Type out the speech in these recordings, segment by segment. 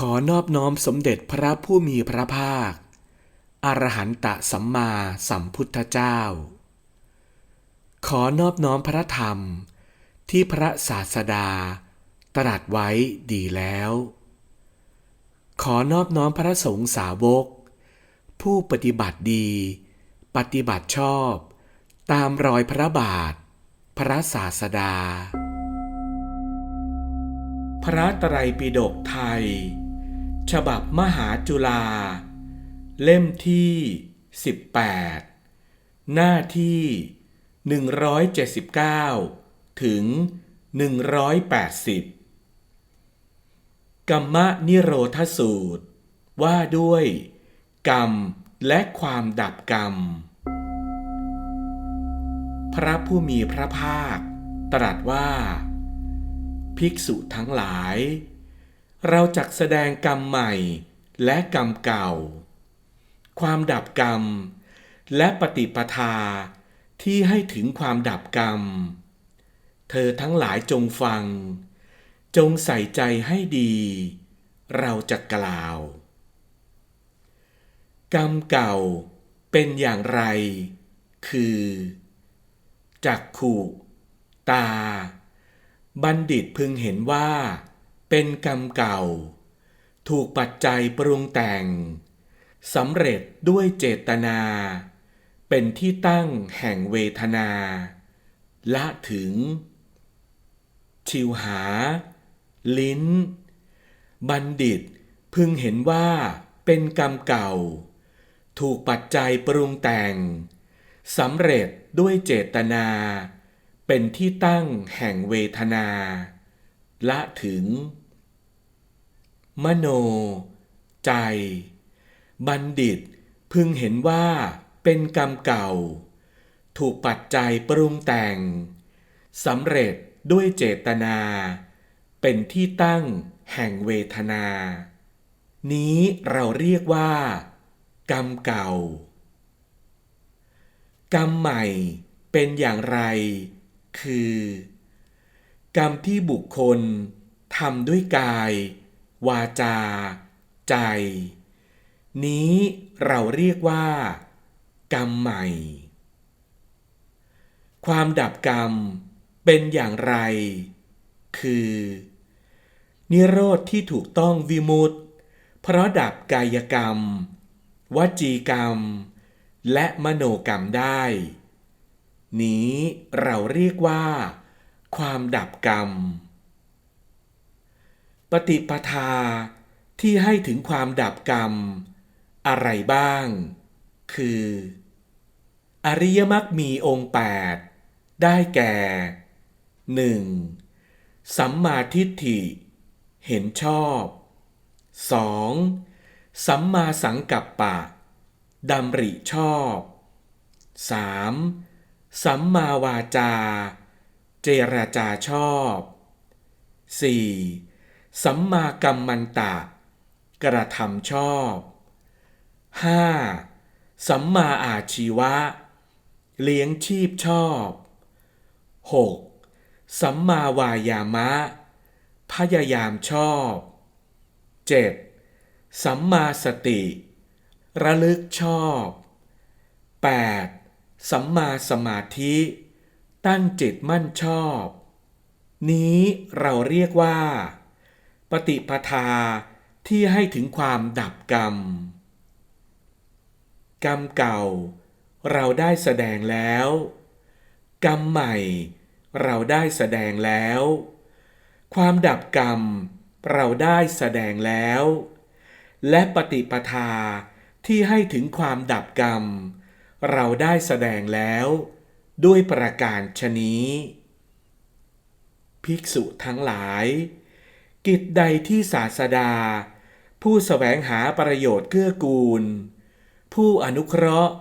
ขอนอบน้อมสมเด็จพระผู้มีพระภาค อรหันตสัมมาสัมพุทธเจ้า ขอนอบน้อมพระธรรมที่พระศาสดา ตรัสไว้ดีแล้ว ขอนอบน้อมพระสงฆ์สาวก ผู้ปฏิบัติดี ปฏิบัติชอบ ตามรอยพระบาท พระศาสดา พระไตรปิฎกไทย ฉบับมหาจุฬาเล่มที่ 18 หน้าที่ 179 ถึง 180 กรรมนิโรธสูตร ว่าด้วย กรรมและความดับกรรม พระผู้มีพระภาค ตรัสว่า ภิกษุทั้งหลาย เราจักแสดงกรรมใหม่และกรรมเก่า ความดับกรรม และปฏิปทาที่ให้ถึงความดับกรรม เธอทั้งหลายจงฟัง จงใส่ใจให้ดี เราจะกล่าว กรรมเก่าเป็นอย่างไร คือจักขู่ตา บัณฑิตพึงเห็นว่า เป็นกรรมเก่า ถูกปัจจัยปรุงแต่งสำเร็จด้วยเจตนา เป็นที่ตั้งแห่งเวทนา ละถึง ชิวหา ลิ้น บัณฑิตพึงเห็นว่าเป็นกรรมเก่า ถูกปัจจัยปรุงแต่งสำเร็จด้วยเจตนา เป็นที่ตั้งแห่งเวทนา ละถึง มโน ใจ บัณฑิต พึงเห็นว่าเป็นกรรมเก่า ถูกปัจจัยปรุงแต่งสำเร็จด้วยเจตนา เป็นที่ตั้งแห่งเวทนา นี้เราเรียกว่า กรรมเก่า กรรมใหม่เป็นอย่างไร คือ กรรมที่บุคคลทำด้วยกาย วาจา ใจ นี้เราเรียกว่า กรรมใหม่ ความดับกรรมเป็นอย่างไร คือ นิโรธที่ถูกต้องวิมุตติ เพราะดับกายกรรม วจีกรรม และมโนกรรมได้ นี้เราเรียกว่า ความดับกรรม ปฏิปทาที่ให้ถึงความดับกรรม อะไรบ้าง คือ อริยมรรคมีองค์แปดได้แก่ 1. สัมมาทิฏฐิ เห็นชอบ 2. สัมมาสังกัปปะดำริชอบ 3. สัมมาวาจา เจรจาชอบ 4. สัมมากัมมันตะ กระทำชอบ 5. สัมมาอาชีวะ เลี้ยงชีพชอบ 6. สัมมาวายามะ พยายามชอบ 7. สัมมาสติ ระลึกชอบ 8. สัมมาสมาธิ ตั้งจิตมั่นชอบ นี้เราเรียกว่า ปฏิปทาที่ให้ถึงความดับกรรม กรรมเก่า เราได้แสดงแล้ว กรรมใหม่ เราได้แสดงแล้ว ความดับกรรม เราได้แสดงแล้ว และปฏิปทาที่ให้ถึงความดับกรรม เราได้แสดงแล้ว ด้วยประการชนี้ ภิกษุทั้งหลาย กิจใดที่ศาสดา ผู้สแสวงหาประโยชน์เกื้อกูล ผู้อนุเคราะห์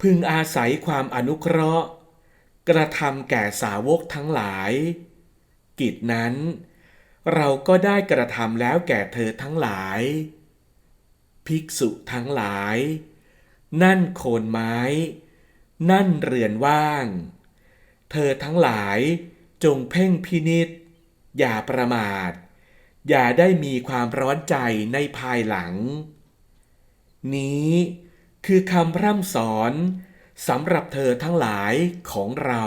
พึงอาศัยความอนุเคราะห์ กระทำแก่สาวกทั้งหลาย กิจนั้น เราก็ได้กระทำแล้วแก่เธอทั้งหลาย ภิกษุทั้งหลาย นั่นโคนไม้ นั่นเรือนว่าง เธอทั้งหลายจงเพ่งพินิษอย่าประมาท อย่าได้มีความร้อนใจในภายหลัง นี้คือคำพร่ำสอนสำหรับเธอทั้งหลายของเรา